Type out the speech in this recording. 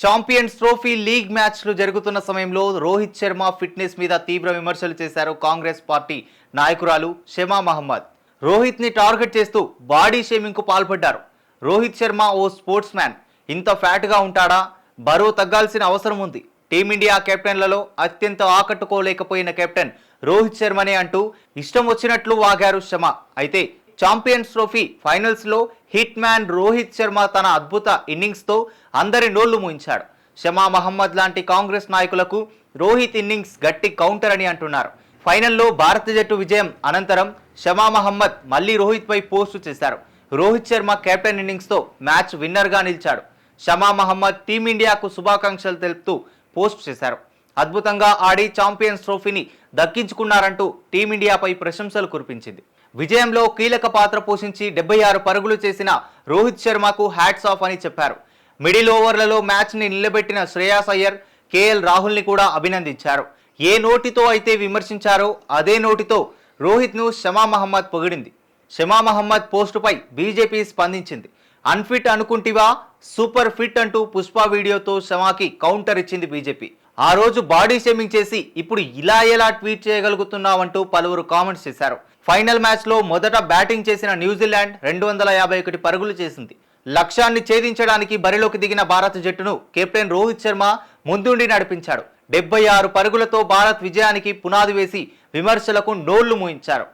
Champions trophy league మ్యాచ్లు జరుగుతున్న సమయంలో రోహిత్ శర్మ ఫిట్నెస్ మీద తీవ్ర విమర్శలు చేశారు కాంగ్రెస్ పార్టీ నాయకురాలు షమా మహమ్మద్. రోహిత్ని టార్గెట్ చేస్తూ బాడీ షేమింగ్కు పాల్పడ్డారు. రోహిత్ శర్మ ఓ స్పోర్ట్స్ మ్యాన్. ఇంత ఫ్యాట్గా ఉంటాడా? బరువు తగ్గాల్సిన అవసరం ఉంది. టీమిండియా కెప్టెన్లలో అత్యంత ఆకట్టుకోలేకపోయిన కెప్టెన్ రోహిత్ శర్మనే అంటూ ఇష్టం వచ్చినట్లు వాగారు శమ అయితే ఛాంపియన్స్ ట్రోఫీ ఫైనల్స్లో హిట్ మ్యాన్ రోహిత్ శర్మ తన అద్భుత ఇన్నింగ్స్తో అందరి నోళ్ళు ముయించాడు. షమా మహమ్మద్ లాంటి కాంగ్రెస్ నాయకులకు రోహిత్ ఇన్నింగ్స్ గట్టి కౌంటర్ అని అంటున్నారు. ఫైనల్లో భారత జట్టు విజయం అనంతరం షమా మహమ్మద్ మళ్ళీ రోహిత్పై పోస్టు చేశారు. రోహిత్ శర్మ కెప్టెన్ ఇన్నింగ్స్తో మ్యాచ్ విన్నర్గా నిలిచాడు. షమా మహమ్మద్ టీమిండియాకు శుభాకాంక్షలు తెలుపుతూ పోస్ట్ చేశారు. అద్భుతంగా ఆడి ఛాంపియన్స్ ట్రోఫీని దక్కించుకున్నారంటూ టీమిండియాపై ప్రశంసలు కురిపించింది. విజయంలో కీలక పాత్ర పోషించి డెబ్బై ఆరు పరుగులు చేసిన రోహిత్ శర్మకు హ్యాట్స్ ఆఫ్ అని చెప్పారు. మిడిల్ ఓవర్లలో మ్యాచ్ని నిలబెట్టిన శ్రేయాస్ అయ్యర్ కేఎల్ రాహుల్ని కూడా అభినందించారు. ఏ నోటితో అయితే విమర్శించారో అదే నోటితో రోహిత్ను షమా మహమ్మద్ పొగిడింది. షమా మహమ్మద్ పోస్టుపై బీజేపీ స్పందించింది. అన్ఫిట్ అనుకుంటివా సూపర్ ఫిట్ అంటూ పుష్ప వీడియోతో షమాకి కౌంటర్ ఇచ్చింది బీజేపీ. ఆ రోజు బాడీ షేమింగ్ చేసి ఇప్పుడు ఇలా ఎలా ట్వీట్ చేయగలుగుతున్నావంటూ పలువురు కామెంట్స్ చేశారు. ఫైనల్ మ్యాచ్లో మొదట బ్యాటింగ్ చేసిన న్యూజిలాండ్ రెండు వందల యాభై ఒకటి పరుగులు చేసింది. లక్ష్యాన్ని ఛేదించడానికి బరిలోకి దిగిన భారత జట్టును కెప్టెన్ రోహిత్ శర్మ ముందుండి నడిపించాడు. డెబ్బై ఆరు పరుగులతో భారత్ విజయానికి పునాది వేసి విమర్శలకు నోళ్ళు మూయించారు.